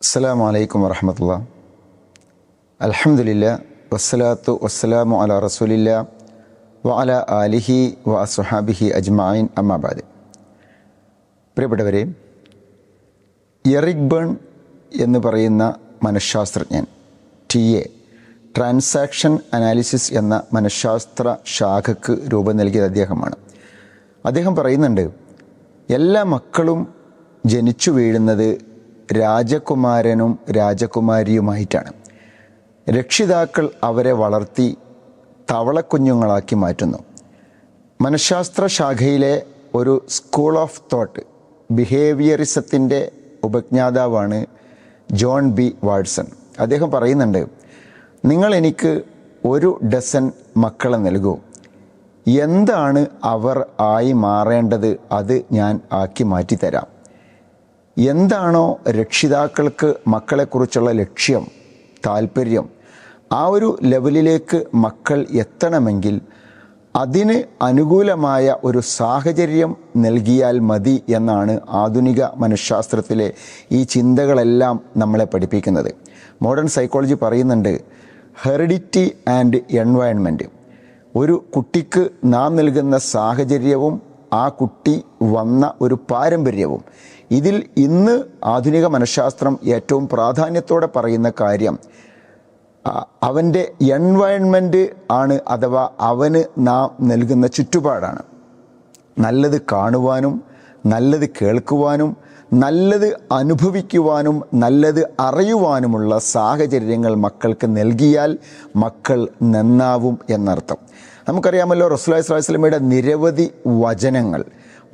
അസ്സാം വലൈക്കും വറഹമത്തുള്ള. അലഹമുല്ല വസ്സലാത്തു വസ്സലാമു അല റസൂലില്ല വ അല ആലിഹി വ അസുഹാബിഹി അജ്മായിൻ അമ്മാബാദ് പ്രിയപ്പെട്ടവരെ എറിക് ബേൺ എന്ന് പറയുന്ന മനഃശാസ്ത്രജ്ഞൻ ടി എ ട്രാൻസാക്ഷൻ അനാലിസിസ് എന്ന മനഃശാസ്ത്ര ശാഖക്ക് രൂപം നൽകിയത് അദ്ദേഹമാണ്. അദ്ദേഹം പറയുന്നുണ്ട് എല്ലാ മക്കളും ജനിച്ചു വീഴുന്നത് രാജകുമാരനും രാജകുമാരിയുമായിട്ടാണ്. രക്ഷിതാക്കൾ അവരെ വളർത്തി തവളക്കുഞ്ഞുങ്ങളാക്കി മാറ്റുന്നു. മനഃശാസ്ത്ര ശാഖയിലെ ഒരു സ്കൂൾ ഓഫ് തോട്ട് ബിഹേവിയറിസത്തിന്റെ ഉപജ്ഞാതാവാണ് ജോൺ ബി വാട്സൺ. അദ്ദേഹം പറയുന്നുണ്ട് നിങ്ങൾ എനിക്ക് ഒരു ഡസൻ മക്കളെ നൽകൂ. എന്താണ് അവർ ആയി മാറേണ്ടത് അത് ഞാൻ ആക്കി മാറ്റിത്തരാം. എന്താണോ രക്ഷിതാക്കൾക്ക് മക്കളെക്കുറിച്ചുള്ള ലക്ഷ്യം താല്പര്യം ആ ഒരു ലെവലിലേക്ക് മക്കൾ എത്തണമെങ്കിൽ അതിന് അനുകൂലമായ ഒരു സാഹചര്യം നൽകിയാൽ മതി എന്നാണ് ആധുനിക മനഃശാസ്ത്രത്തിലെ ഈ ചിന്തകളെല്ലാം നമ്മളെ പഠിപ്പിക്കുന്നത്. മോഡേൺ സൈക്കോളജി പറയുന്നുണ്ട് ഹെറിഡിറ്റി ആൻഡ് എൻവയൺമെന്റ് ഒരു കുട്ടിക്ക് നാം നൽകുന്ന സാഹചര്യവും ആ കുട്ടി വന്ന ഒരു പാരമ്പര്യവും. ഇതിൽ ഇന്ന് ആധുനിക മനഃശാസ്ത്രം ഏറ്റവും പ്രാധാന്യത്തോടെ പറയുന്ന കാര്യം അവന്റെ എൻവയൺമെന്റ് ആണ് അഥവാ അവന് നാം നൽകുന്ന ചുറ്റുപാടാണ്. നല്ലത് കാണുവാനും നല്ലത് കേൾക്കുവാനും നല്ലത് അനുഭവിക്കുവാനും നല്ലത് അറിയുവാനുമുള്ള സാഹചര്യങ്ങൾ മക്കൾക്ക് നൽകിയാൽ മക്കൾ നന്നാവും എന്നർത്ഥം. നമുക്കറിയാമല്ലോ റസുലായി സ്വലാസ്ലമിയുടെ നിരവധി വചനങ്ങൾ.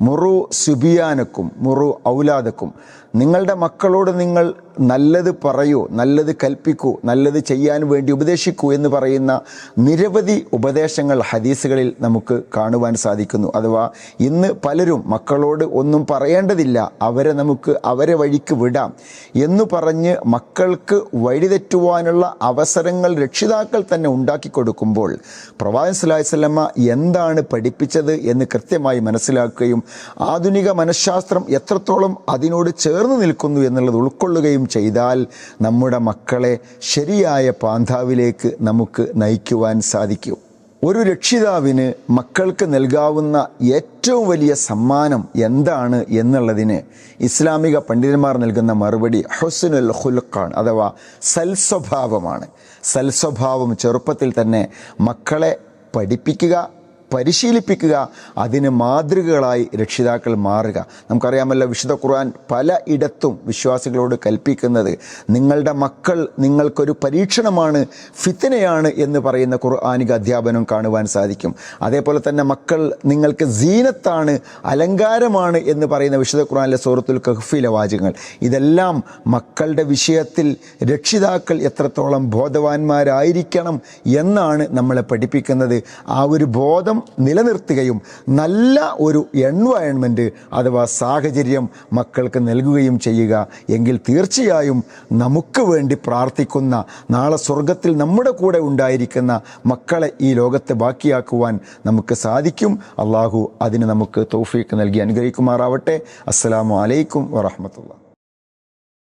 മുറു സുബിയാനക്കും മുറു ഔലാദക്കും. നിങ്ങളുടെ മക്കളോട് നിങ്ങൾ നല്ലത് പറയൂ നല്ലത് കൽപ്പിക്കൂ നല്ലത് ചെയ്യാൻ വേണ്ടി ഉപദേശിക്കൂ എന്ന് പറയുന്ന നിരവധി ഉപദേശങ്ങൾ ഹദീസുകളിൽ നമുക്ക് കാണുവാൻ സാധിക്കുന്നു. അഥവാ ഇന്ന് പലരും മക്കളോട് ഒന്നും പറയേണ്ടതില്ല അവരെ നമുക്ക് അവരെ വഴിക്ക് വിടാം എന്ന് പറഞ്ഞ് മക്കൾക്ക് വഴിതെറ്റുവാനുള്ള അവസരങ്ങൾ രക്ഷിതാക്കൾ തന്നെ ഉണ്ടാക്കി കൊടുക്കുമ്പോൾ പ്രവാചൻ സ്വലാസ്ലമ്മ എന്താണ് പഠിപ്പിച്ചത് എന്ന് കൃത്യമായി മനസ്സിലാക്കുകയും ആധുനിക മനഃശാസ്ത്രം എത്രത്തോളം അതിനോട് ചേർന്ന് നിൽക്കുന്നു എന്നുള്ളത് ഉൾക്കൊള്ളുകയും ചെയ്താൽ നമ്മുടെ മക്കളെ ശരിയായ പാന്താവിലേക്ക് നമുക്ക് നയിക്കുവാൻ സാധിക്കും. ഒരു രക്ഷിതാവിന് മക്കൾക്ക് നൽകാവുന്ന ഏറ്റവും വലിയ സമ്മാനം എന്താണ് എന്നുള്ളതിന് ഇസ്ലാമിക പണ്ഡിതന്മാർ നൽകുന്ന മറുപടി ഹുസ്നുൽ ഹുൽഖാൻ അഥവാ സൽസ്വഭാവമാണ്. സൽസ്വഭാവം ചെറുപ്പത്തിൽ തന്നെ മക്കളെ പഠിപ്പിക്കുക പരിശീലിപ്പിക്കുക അതിന് മാതൃകകളായി രക്ഷിതാക്കൾ മാറുക. നമുക്കറിയാമല്ലോ വിശുദ്ധ ഖുർആൻ പല ഇടത്തും വിശ്വാസികളോട് കൽപ്പിക്കുന്നത് നിങ്ങളുടെ മക്കൾ നിങ്ങൾക്കൊരു പരീക്ഷണമാണ് ഫിത്തനയാണ് എന്ന് പറയുന്ന ഖുർആാനിക അധ്യാപനം കാണുവാൻ സാധിക്കും. അതേപോലെ തന്നെ മക്കൾ നിങ്ങൾക്ക് സീനത്താണ് അലങ്കാരമാണ് എന്ന് പറയുന്ന വിശുദ്ധ ഖുർആാനിലെ സൂറത്തുൽ കഹ്ഫിലെ വാചകങ്ങൾ. ഇതെല്ലാം മക്കളുടെ വിഷയത്തിൽ രക്ഷിതാക്കൾ എത്രത്തോളം ബോധവാന്മാരായിരിക്കണം എന്നാണ് നമ്മളെ പഠിപ്പിക്കുന്നത്. ആ ഒരു ബോധം നിലനിർത്തുകയും നല്ല ഒരു എൻവയൺമെന്റ് അഥവാ സാഹചര്യം മക്കൾക്ക് നൽകുകയും ചെയ്യുക. എങ്കിൽ തീർച്ചയായും നമുക്ക് വേണ്ടി പ്രാർത്ഥിക്കുന്ന നാളെ സ്വർഗത്തിൽ നമ്മുടെ കൂടെ ഉണ്ടായിരിക്കുന്ന മക്കളെ ഈ ലോകത്തെ ബാക്കിയാക്കുവാൻ നമുക്ക് സാധിക്കും. അള്ളാഹു അതിന് നമുക്ക് തൗഫീക്ക് നൽകി അനുഗ്രഹിക്കുമാറാവട്ടെ. അസ്സലാമു അലൈക്കും വറഹമത്തുള്ള